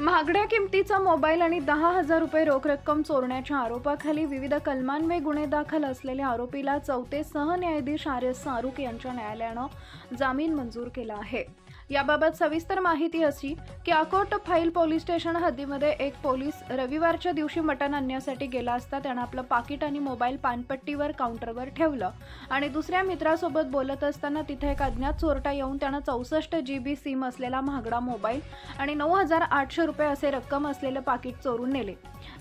महागड्या किमतीचा मोबाईल आणि दहा हजार रुपये रोख रक्कम चोरण्याच्या आरोपाखाली विविध कलमांवे गुन्हे दाखल असलेल्या आरोपीला चौथे सहन्यायाधीश आर एस सारुक यांच्या न्यायालयानं जामीन मंजूर केला आहे. याबाबत सविस्तर माहिती अशी की अकोट फाईल पोलीस स्टेशन हद्दीमध्ये एक पोलीस रविवारच्या दिवशी मटण आणण्यासाठी गेला असता त्यानं आपलं पाकिट आणि मोबाईल पानपट्टीवर काउंटरवर ठेवलं. आणि दुसऱ्या मित्रासोबत बोलत असताना तिथे एक अज्ञात चोरटा येऊन त्यानं चौसष्ट जी बी सिम असलेला महागडा मोबाईल आणि नऊ हजार आठशे रुपये असे रक्कम असलेलं पाकिट चोरून नेले.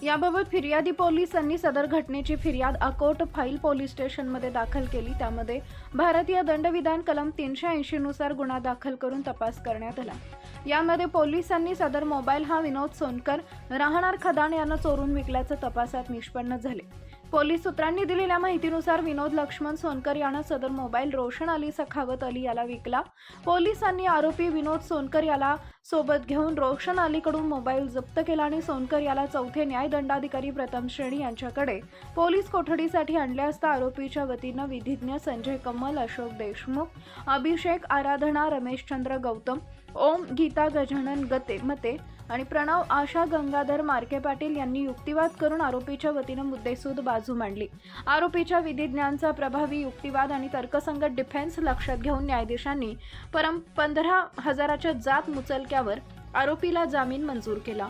याबाबत फिर्यादी पोलिसांनी सदर घटनेची फिर्याद अकोट फाईल पोलीस स्टेशनमध्ये दाखल केली. त्यामध्ये भारतीय दंडविधान कलम तीनशे ऐंशीनुसार गुन्हा दाखल करून तपास करण्यात आला. यामध्ये पोलिसांनी सदर मोबाईल हा विनोद सोनकर राहणार खदान यांना चोरून विकल्याचं तपासात निष्पन्न झाले. पोलीस सूत्रांनी दिलेल्या माहितीनुसार विनोद लक्ष्मण सोनकर यानं सदर मोबाईल रोशन अली सखावत अली याला विकला. पोलिसांनी आरोपी विनोद सोनकर याला सोबत घेऊन रोशन अलीकडून मोबाईल जप्त केला आणि सोनकर याला चौथे न्यायदंडाधिकारी प्रथम श्रेणी यांच्याकडे पोलीस कोठडीसाठी आणले असता आरोपीच्या वतीनं विधिज्ञ संजय कमल अशोक देशमुख अभिषेक आराधना रमेशचंद्र गौतम ओम गीता गजानन गते मते आणि प्रणव आशा गंगाधर मार्के पाटील यांनी युक्तिवाद करून आरोपीच्या वतीनं मुद्देसूद बाजू मांडली. आरोपीच्या विधिज्ञांचा प्रभावी युक्तिवाद आणि तर्कसंगत डिफेन्स लक्षात घेऊन न्यायाधीशांनी परम पंधरा हजाराच्या जात मुचलक्यावर आरोपीला जामीन मंजूर केला.